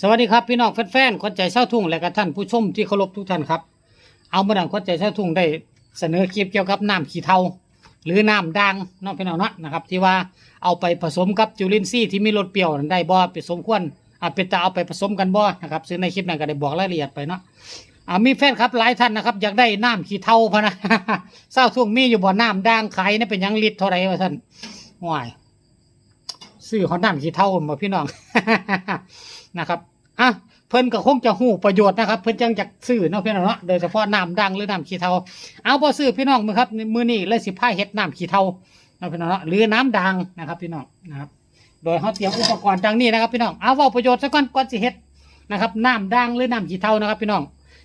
สวัสดีครับพี่น้องแฟนๆคนใจเศร้าทุ่งและก็ท่านผู้ชมที่เคารพทุกท่านครับ เอามาดังคนใจเศร้าทุ่งได้เสนอคลิปเกี่ยวกับน้ำขี้เทาหรือน้ำด่างน้องพี่น้องนะนะครับ ที่ว่าเอาไปผสมกับจุลินทรีย์ที่มีรสเปรี้ยวนั้นได้บ่ไปสมควรอ่าเป็นตาเอาไปผสมกันบ่นะครับซึ่งในคลิปนั้นก็ได้บอกรายละเอียดไปเนาะอ่ามีแฟนครับหลายท่านนะครับอยากได้น้ำขี้เทาพะนะเศร้าทุ่งมีอยู่บ่อน้ำด่างขายนี่เป็นยังลิตรเท่าไรวะท่านว้าย ซื้อเขาน้ำขี้เท่ามาพี่น้อง นะครับอะเพิ่นก็คงจะหูประโยชน์นะครับ เพิ่นจังจากซื้อเนาะพี่น้องเนาะโดยเฉพาะน้ำดังหรือน้ำขี้เทาเอาพอซื้อพี่น้องมือครับมือนี้เลยสิผ้าเฮ็ดน้ำขี้เทาเนาะพี่น้องเนาะหรือน้ำดังนะครับพี่น้องนะครับ โดยเขาเตรียมอุปกรณ์ดังนี้นะครับ พี่น้องเอาว่าประโยชน์ซะก่อนก่อนสิเฮ็ดนะครับน้ำดังหรือน้ำขี้เทานะครับ พี่น้อง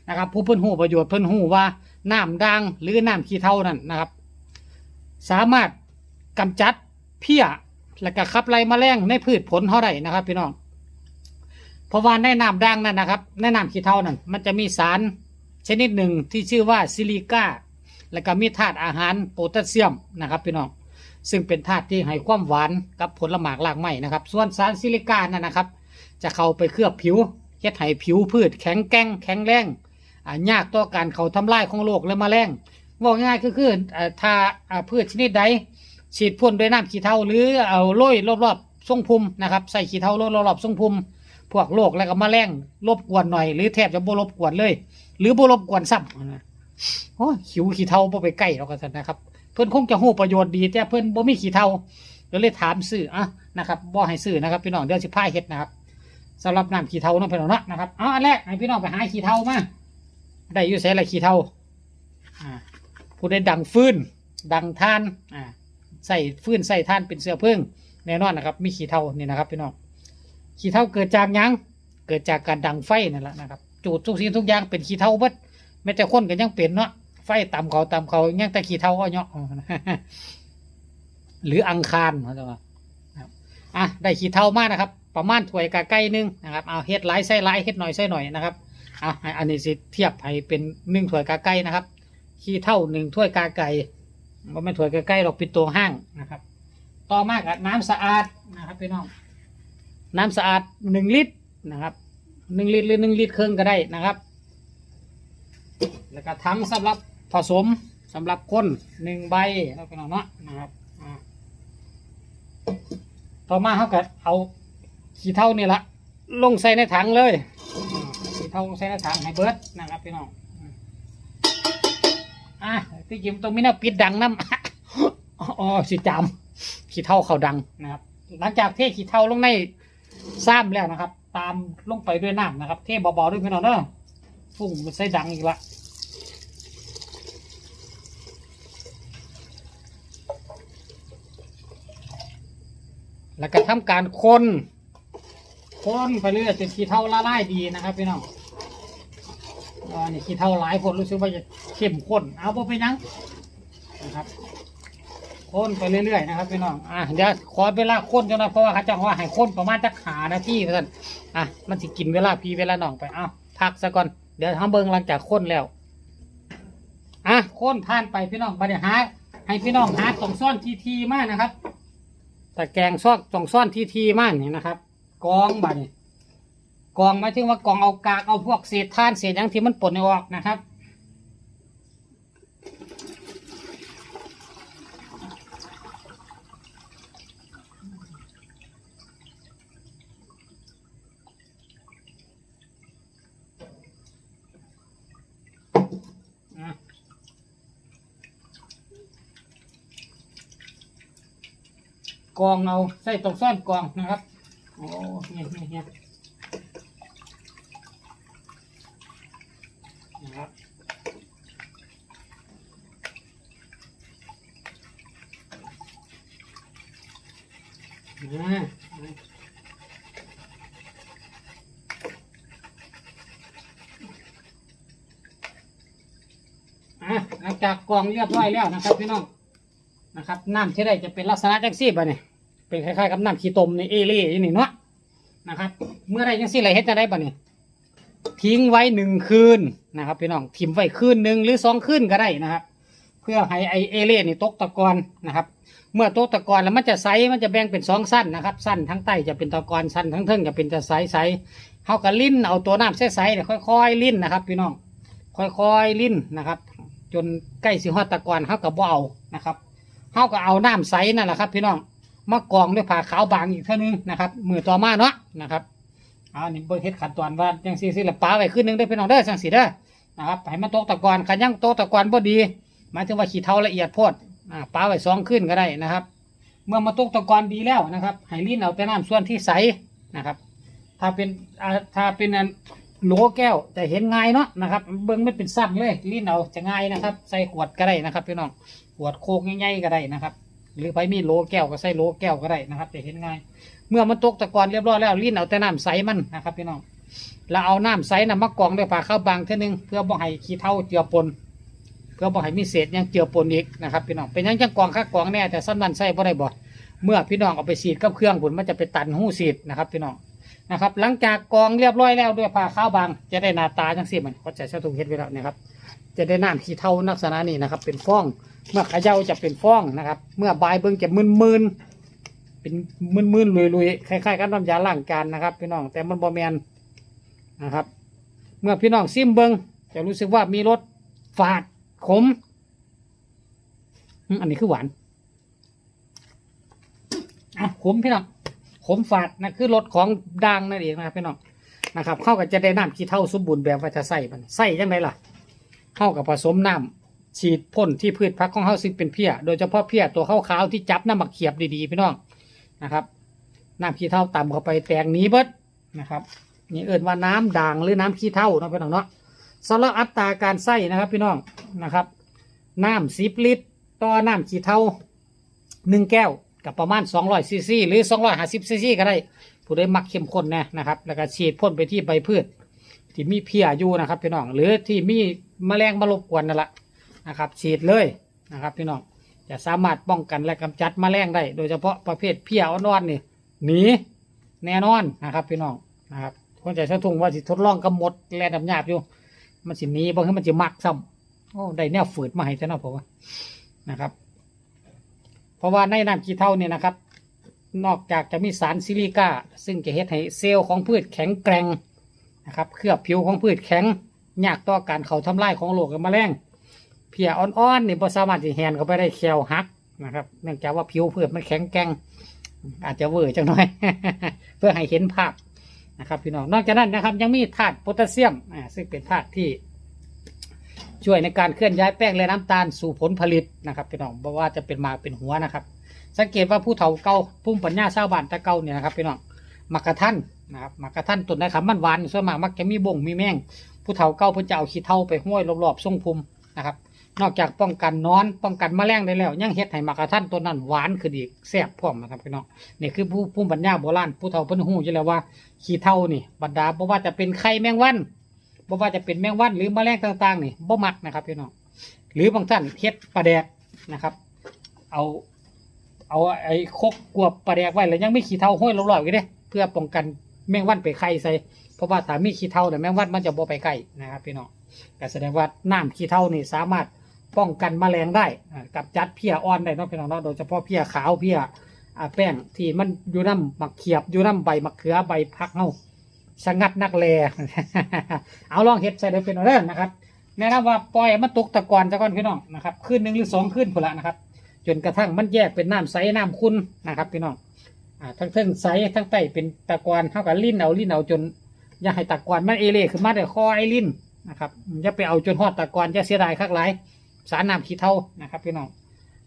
นะครับ ผู้เพิ่นหูประโยชน์เพิ่นหูว่าน้ำดังหรือน้ำขี้เทานั่นนะครับ สามารถกำจัดเพี้ย แล้วก็ขับไล่แมลงในพืชผลเท่าไรนะครับ พี่น้องเพราะว่าในน้ำด่างนั่นนะครับในน้ำขี้เถ้านั่นมันจะมีสารชนิดหนึ่งที่ชื่อว่าซิลิก้าแล้วก็มีธาตุอาหารโพแทสเซียมนะครับพี่น้องซึ่งเป็นธาตุที่ให้ความหวานกับผลหมากรากไม้นะครับ ส่วนสารซิลิก้านั่นนะครับ จะเข้าไปเคลือบผิวเฮ็ดให้ผิวพืชแข็งแกร่งแข็งแรงยากต่อการเข้าทำลายของโรคและแมลงว่าง่ายๆก็คืออ่าถ้าพืชชนิดใด ฉีดพ่นด้วยน้ำขี้เถ้าหรือเอาโรยรอบๆทรงพุ่มนะครับใส่ขี้เถ้าโรยรอบๆทรงพุ่มพวกโรคแล้วก็แมลงรบกวนหน่อยหรือแทบจะบ่รบกวนเลย หรือบ่รบกวนซ้ำนะโอ้ยขิวขี้เถ้าบ่ไปใกล้หรอกกันนะครับ เพิ่อนคงจะหูประโยชน์ดีแต่เพิ่อนบ่มีขี้เถ้าก็เลยถามซื้ออะนะครับบ่ให้ซื้อนะครับพี่น้องเดี๋ยวสิพาเฮ็ดนะครับสำหรับน้ำขี้เถ้าเนาะพี่น้องเนะนะครับเอาอันแรกให้พี่น้องไปหาขี้เถ้ามาได้อยู่ไสอะไรขี้เถ้าอ่าผู้ได้ดังฟื้นดังท่านอ่า ใส่ฟื้นใส่ท่านเป็นเสื้อเพิ่งแน่นอนนะครับ มีขี้เท่านี่นะครับพี่น้องขี้เท่าเกิดจากยังเกิดจากการดังไฟนั่นแหละนะครับจูดทุกสิ่งทุกอย่างเป็นขี้เท่าเบิดแม้แต่คนก็ยังเป็นเนาะไฟต่ำเขาต่ำเขายังแต่ขี้เท่าก็เนาะหรืออังคารเขาจะว่านะอะได้ขี้เท่ามากนะครับ ประมาณถ้วยกะไก่หนึงนะครับเอาเฮ็ดหลายไส้หลายเฮ็ดหน่อยไส้หน่อยนะครับอาให้อันนี้สิเทียบให้เป็นหนึ่งถ้วยกะไก่นะครับขี้เท่าหนึ่งถ้วยกาไก่ ก็ไม่ถวยใกล้ๆหรอกปิดตัวห้างนะครับ ต่อมากับน้ำสะอาดนะครับพี่น้อง น้ำสะอาดหนึ่งลิตรนะครับหนึ่งลิตรหรือหนึ่งลิตรครึ่งก็ได้นะครับ แล้วก็ทั้งสำหรับผสมสำหรับคนหนึ่งใบแล้วพี่น้องเนาะนะครับอ่าต่อมาเขาก็เอาขี้เท่านี่ละลงใส่ในถังเลยอ่าขี้เท่าลงใส่ในถังให้เบิร์ดนะครับพี่น้อง อะที่จริงตรงนี้นะปิดดังน้ำอ๋อสิจามขี้เท่าเขาดังนะครับ หลังจากเทขี้เท่าลงในซ้ำแล้วนะครับ ตามลงไปด้วยน้ำนะครับ เทเบาๆด้วยพี่น้องเนอะฟุ้งมันใส่ดังอีกละแล้วก็ทำการคนคนไปเรื่อยจนขี้เท่าละลายดีนะครับพี่น้องอ่านี่ขี้เท่าหลายคนรู้สึกว่าจะ เข้มข้น เอาพอไปนังนะครับข้นไปเรื่อยๆนะครับพี่น้อง อะเดี๋ยวขอเวลาข้นจังนะเพราะว่าเขาจะว่าให้ข้นประมาณจะขานาทีเพื่อนอะมันสิกินเวลาพี่เวลาน้องไป เอาพักซะก่อน เดี๋ยวทำเบิงหลังจากข้นแล้ว อะข้นผ่านไปพี่น้องบัดเดี๋ยวหาให้พี่น้องหาตรงซ่อนทีทีๆมากนะครับ แต่แกงซ่อนตรงซ่อนทีทีๆมากนี่นะครับ กองบัดนี้กองหมายถึงว่ากองเอากากเอาพวกเศษท่านเศษยังที่มันปนออกนะครับ กองเอาใส่ตรงซ่อนกองนะครับโอ้เนี่ยเนี่ยเนี่ยนะครับอ่อะหลังจากกองเรียบร้อยแล้วนะครับพี่น้องนะครับน้ำที่ได้จะเป็นลักษณะจังซี่ป่เนี่ย เป็นคล้ายๆกับน้ำขี้ตมในเอเล่ยี่นี่เนาะนะครับ เมื่อไรจังซี่ไรเฮ็ดจะได้ปะเนี่ยทิ้งไว้หนึ่งคืนนะครับพี่น้องทิ้งไว้คืนหนึ่งหรือสองคืนก็ได้นะครับ เพื่อให้ไอเอเล่นี่ตกตะกอนนะครับ เมื่อต๊ะตะกอนแล้วมันจะใสมันจะแบ่งเป็นสองสั้นนะครับ สั้นทั้งใต้จะเป็นตะกอนสั้นทั้งเทิงจะเป็นจะใสใสเขาก็ลิ้นเอาตัวน้ำใสๆเนี่ยค่อยๆลิ้นนะครับพี่น้องค่อยๆลิ้นนะครับ จนใกล้สิฮอดตะกอนเขาก็บ่เอานะครับเขาก็เอาน้ำใสนั่นแหละครับ พี่น้อง มากรองด้วยผ้าขาวบางอีกเท่านึงนะครับมือต่อมาเนาะนะครับเอานนี้เบิ่งเฮ็ดขั้นตอนว่าจังซี่สิละปลาไว้ขึ้นหนึงได้อพี่น้องเด้อจังซี่เด้อนะครับให้มันโต๊ะตะกอนคันยังโต๊ะตะกอนบ่ดีหมายถึงว่าขี้เท่าละเอียดโพดอ่าปลาไว้สองขึ้นก็ได้นะครับ เมื่อมาตกตะกอนดีแล้วนะครับให้ลิ้นเอาแต่น้ำส่วนที่ใสนะครับ ถ้าเป็นอาถ้าเป็นอันโหลแก้วจะเห็นง่ายเนาะนะครับ เบิ้งไม่เป็นสั้นเลยลิ้นเอาจะง่ายนะครับ ใส่ขวดก็ได้นะครับพี่น้องขวดโคกง่ายๆก็ได้นะครับ หรือไปมีโลแก้วก็ใส่โลแก้วก็ได้นะครับจะเห็นง่าย เมื่อมันตกตะกอนเรียบร้อยแล้วลิ้นเอาแต่น้ำใสมันนะครับพี่น้องแล้วเอาน้ำใสน่ะมากรองด้วยผ้าขาวบางเท่านึงเพื่อบ่ให้ขี้เท่าเจือปนเพื่อบ่ให้มีเศษยังเจือปนอีกนะครับพี่น้องเป็นยังจังกองคักกองแน่แต่สั้นมันใส่บ่ได้บ่เมื่อพี่น้องเอาไปฉีดกับเครื่องผลมันจะไปตันหูฉีดนะครับพี่น้องนะครับหลังจากกองเรียบร้อยแล้วด้วยผ้าขาวบาง จะได้หน้าตาจังซี่มันเขาจะใช้ถุงเฮ็ดไว้แล้วนะครับ จะได้น้ำขี้เท่าลักษณะนี้นะครับ เป็นฟอง เมื่อเขย่าจะเป็นฟองนะครับ เมื่อบายเบิ่งจะมึนๆเป็นมึนๆลุยๆคล้ายๆกับน้ำยาล้างจานนะครับพี่น้องแต่มันบ่แมนนะครับ เมื่อพี่น้องซิมเบิ่งจะรู้สึกว่ามีรสฝาดขมอืมอันนี้คือหวานอะขมพี่น้องขมฝาดนะคือรสของดังนั่นเองนะครับพี่น้องนะครับเข้ากับจะได้น้ำขี้เท่าสมบูรณ์แบบว่าจะใส่มันใส่ยังไงล่ะเข้ากับผสมน้ำ ฉีดพ่นที่พืชพักของเขาซึ่งเป็นเพี้ย โดยเฉพาะเพี้ยตัวขาวๆที่จับน้ำหมักเขียบดีๆพี่น้องนะครับน้ำขี้เท่าต่ำเข้าไปแตงนี้เบิดนะครับนี่เอิ้นว่าน้ำด่างหรือน้ำขี้เท่าเนาะพี่น้องเนาะสำหรับอัตราการใส่นะครับพี่น้องนะครับ น้ำสิบลิตรต่อน้ำขี้เท่าหนึ่งแก้วกับประมาณ 200ซีซีหรือ 250ซีซีก็ได้ ผู้ใดมักเข้มข้นแน่นะครับ แล้วก็ฉีดพ่นไปที่ใบพืช ที่มีเพียอยู่นะครับพี่น้อง หรือที่มีแมลงมารบกวนนั่นแหละ นะครับฉีดเลยนะครับพี่น้องจะสามารถป้องกันและกำจัดแมลงได้ โดยเฉพาะประเภทเพี้ยอ่อนๆนี่หนีแน่นอนนะครับพี่น้องนะครับคนใจเช่าทุ่งว่าสิทดลองกำหมดแลดำหยาบอยู่ มันสิหนีบางทีมันจะมักซ้ำโอ้ได้แนวฝืดมาให้ท่านเอาผมนะครับ เพราะว่าในน้ำขี้เท่าเนี่ยนะครับ นอกจากจะมีสารซิลิก้าซึ่งจะเฮ็ดให้เซลล์ของพืชแข็งแกร่งนะครับ เคลือบผิวของพืชแข็งยากต่อการเขาทำลายของโรคและแมลง เพียอ่อนๆนี่พอสามารถที่แหนเข้าไปได้แควหักนะครับ เนื่องจากว่าผิวพืชมันแข็งแกร่งอาจจะเวอร์จังหน่อย เพื่อให้เห็นภาพนะครับพี่น้องนอกจากนั้นนะครับ ยังมีธาตุโพแทสเซียมอ่าซึ่งเป็นธาตุที่ช่วยในการเคลื่อนย้ายแป้งและน้ำตาลสู่ผลผลิตนะครับพี่น้องเพราะว่าจะเป็นมาเป็นหัวนะครับ สังเกตว่าผู้เฒ่าเก่าพุ่มปัญญาชาวบ้านตะเก่าเนี่ยนะครับพี่น้องมักกะทันนะครับมักกะทันต้นไหนครับมันหวานส่วนมากมักจะมีบ่งมีแมงผู้เฒ่าเก่าเพิ่นจะเอาขี้เถ้าไปห้อยรอบๆทรงภูมินะครับ นอกจากป้องกันนอน ป้องกันแมลงได้แล้ว ยังเฮ็ดให้มักกะทันต้นนั้นหวานขึ้นอีกแซ่บพร้อมนะครับพี่น้องนี่คือผู้ภูมิปัญญาโบราณผู้เฒ่าเพิ่นฮู้อยู่แล้วว่าขี้เท่านี่บรรดาบ่ว่าจะเป็นไข่แมงวันบ่ว่าจะเป็นแมงวันหรือแมลงต่างๆนี่บ่มักนะครับพี่น้องหรือบางท่านเฮ็ดปลาแดกนะครับ เอาเอาไอ้คกกวบปลาแดกไว้แล้วยังไม่ขี้เท่าห้อยรอบๆกันเด้เพื่อป้องกันแมงวันไปไข่ใส่เพราะว่าถ้ามีขี้เท่าแต่แมงวันมันจะบ่ไปไข่นะครับพี่น้องก็แสดงว่าน้ำขี้เท่านี่สามารถ ป้องกันแมลงได้อ่ากับจัดเพี้ยอ่อนได้เนาะพี่น้องเนาะโดยเฉพาะเพี้ยขาวเพี้ยอ่าแป้งที่มันอยู่น้ำมักเขียบอยู่น้ำใบมะเขือใบพักเฮาสงัดนักแล เอาลองเฮ็ดใส่ได้เป็นเอาเด้อนะครับ แนะนำว่าปล่อยให้มันตกตะกอนตะกอนพี่น้องนะครับคืนหนึ่งหรือสองคืนพุ่นละนะครับ จนกระทั่งมันแยกเป็นน้ำใสน้ำขุ่นนะครับพี่น้องอ่าทั้งเทิงใสทั้งใต้เป็นตะกอนเท่ากับลิ้นเอาลิ้นเอาจน อย่าให้ตะกอนมันเอเล่ขึ้นมาแต่คอไอ้ลิ้นนะครับอย่าไปเอาจนหอดตะกอนจะเสียดายคักหลาย สารน้ำขี้เท่านะครับพี่น้อง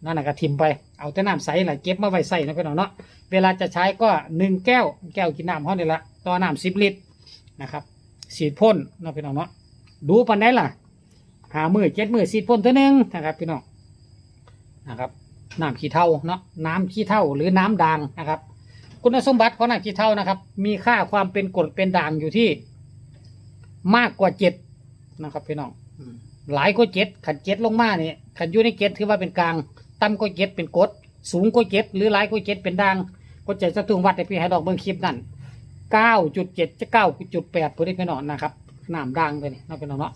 นั่นนะก็ทิมไปเอาแต่น้ำใสแหละเก็บมาไว้ใส่นะพี่น้องเนาะเวลาจะใช้ก็หนึ่งแก้วแก้วกินน้ำเขาเนี่ยละต่อน้ำสิบลิตรนะครับสีดพ่นนะพี่น้องเนาะดูปันได้ล่ะหามือเจ็ดมือสีดพ่นตัวหนึ่งนะครับพี่น้องนะครับน้ำขี้เท่าเนาะน้ำขี้เท่าหรือน้ำด่างนะครับ คุณสมบัติของน้ำขี้เท่านะครับ มีค่าความเป็นกรดเป็นด่างอยู่ที่มากกว่าเจ็ดนะครับพี่น้องอื หลายกว่าเจ็ดขันเจ็ดลงมาเนี่ยขันอยู่ในเจ็ดถือว่าเป็นกลาง ต่ำกว่าเจ็ดเป็นกดสูงกว่าเจ็ดหรือหลายกว่าเจ็ดเป็นด่างก็จะจะตุงวัดในพี่ให้ดอกเบิ้งคลิปนั่นเก้าจุดเจ็ดจะเก้าจุดแปดพอดีพี่น้องนะครับน้ำด่างไปนี่นาะพี่น้องเนาะ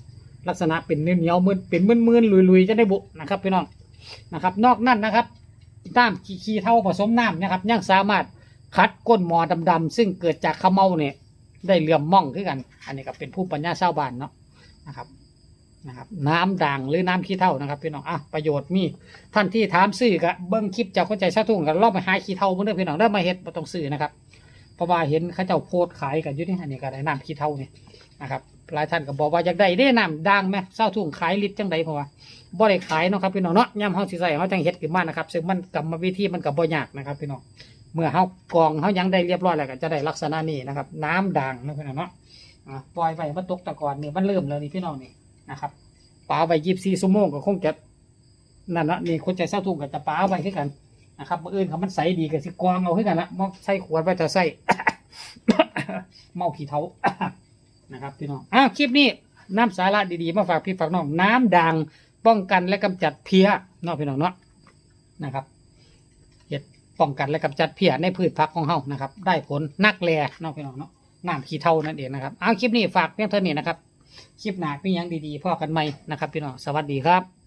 ลักษณะเป็นเนื้อเหนียวมืนเป็นมืนๆลุยๆจะได้บุนะครับพี่น้องนะครับ นอกนั้นนะครับน้ำขี้ขี้เท่าผสมน้ำนะครับยังสามารถคัดก้นหมอดำๆซึ่งเกิดจากขมเมาเนี่ยได้เหลื่อมม่องขึ้นกัน อันนี้ก็เป็นผู้ปัญญาชาวบ้านเนาะนะครับ นะครับน้ำด่างหรือน้ำขี้เท่านะครับพี่น้องอะประโยชน์มีท่านที่ถามซื้อก็เบิ้งคลิปจากคนใจชาวทุ่งกันลองไปหาขี้เท่าเมื่อเด้อพี่น้องเริ่มาเฮ็ดบ่ต้องซื้อนะครับเพราะว่าเห็นเขาเจ้าโพสขายกันอยู่นี่อันนี้ก็ได้น้ำขี้เท่านี่นะครับหลายท่านก็บอกว่าอยากได้ได้น้ำด่างไหมเศร้าทุ่งขายลิตรจังใดเพราะว่าบ่ได้ขายเนาะครับพี่น้องเนาะย่ำเฮาสิใส่เฮาจังเฮ็ดขึ้นมานะครับซึ่งมันกรรมวิธีมันก็บ่ยากนะครับพี่น้องเมื่อเฮากองเฮายังได้เรียบร้อยแล้วก็จะได้ลักษณะนี้นะครับ น้ำด่างนะพี่น้องเนาะปล่อยไว้มันตกตะกอนนี่มันเริ่มแล้วนี่พี่น้องนี่ นะครับป้าไว้24ชั่วโมงก็คงจะนั่นเนาะนี่คนใจเศร้าทุ่งก็จะป้าไว้คือกันนะครับมื้ออื่นเขามันใสดีก็สิกรองเอาคือกันละมาใส่ขวดไว้แต่ใส่เมาขี้เท้านะครับพี่น้องอ้าวคลิปนี้น้ำสาระดีๆมาฝากพี่ฝากน้องน้ำด่างป้องกันและกำจัดเพี้ยนาะพี่น้องเนาะนะครับเห็ดป้องกันและกำจัดเพี้ยในพืชผักของเฮานะครับ ได้ผลนักแลเนาะพี่น้องเนาะน้ำขี้เท่านั่นเองนะครับเอาคลิปนี้ฝากเพียงเท่านี้นะครับ คลิปหนาพี่ยังดีๆพ่อกันใหม่นะครับพี่น้องสวัสดีครับ